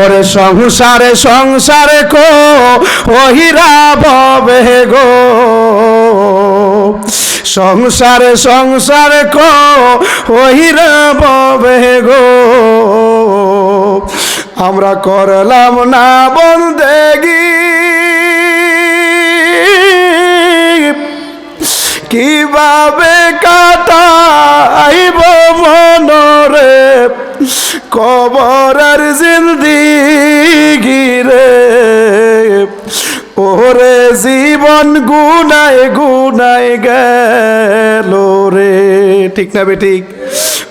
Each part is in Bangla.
ওরে সংসারে সংসারে কো ওহিরা ববে গো সংসারে সংসারে কো ওহিরা ববে গো আমরা করলাম না বন্দেগি। কীভাবে কাটাইব মনরে কবরের জিন্দিগি রে। ওরে জীবন গুনায় গুনায় গেল রে। ঠিক না বে ঠিক?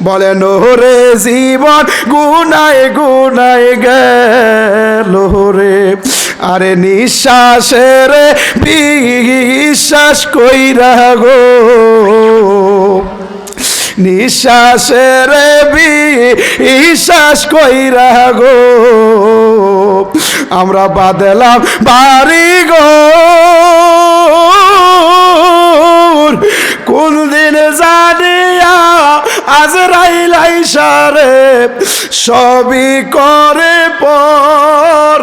বলেন, ওরে জীবন গুনায় গুনায় গেল রে। আরে নিঃশ্বাসের বিশ্বাস কইরা গো। নিঃশ্বাসের বিশ্বাস কইরা গো। আমরা বাদলাম বাড়ি গো। কোন দিন জানিয়া আজ রাইলাই সারে সবই করে পর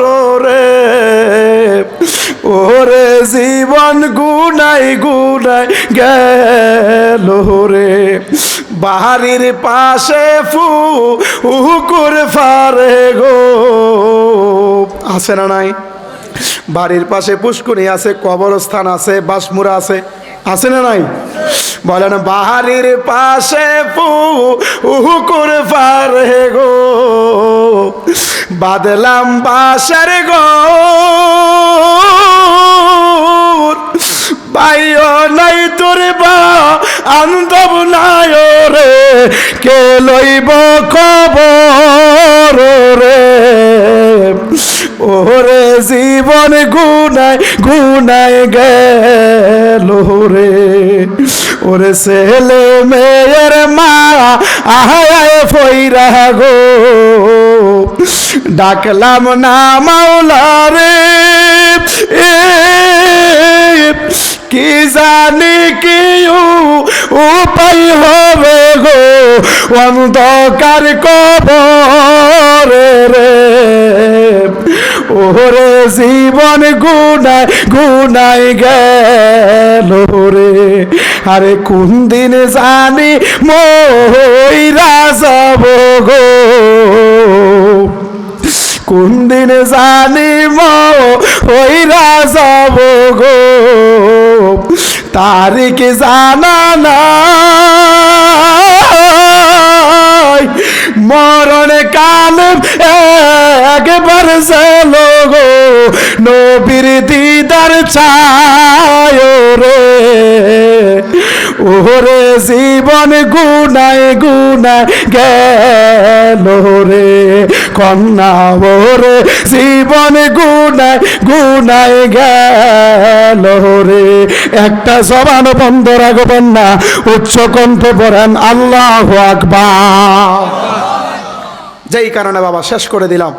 ওরে জীবন গুনাই গুনাই গেল রে। বাড়ির পাশে ফু উকুর ফারে গো। আছে না নাই? বাড়ির পাশে পুষ্কুনি আছে, কবরস্থান আছে বাসমুরা আছে। আছে না নাই? বলেন, বাহারির পাশে পু উহুকুর পারে গো। বাদলাম বাসের গো বাইও নাই তোর বা আন্দব নাই রে, কে লইব খবর রে? ওরে জীবন গুনায় গুনায় গেল রে। ওরে ছেলে মেয়ের মা আহায় ফইরা গো। ডাকলাম না মাওলা রে এ অন্ধকার কবর রে? ওরে জীবন গুনায় গুনায় গেল রে। আরে কোন দিন জানি মইরা যাব গো? কোন দিন জানি মইরা যাব গো? তারিখ জানা নাই মরণ কাল একবার গো, নবীর দিদার চায় রে। ওরে জীবন গুনায় গুনায় গেল রে, কন্যা ওরে জীবন গুনায় গুনায় গেল রে। একটা জবান বন্ধ রাখবেন না, উচ্চ কণ্ঠে পড়েন আল্লাহ আকবার। যেই কারণে বাবা শেষ করে দিলাম।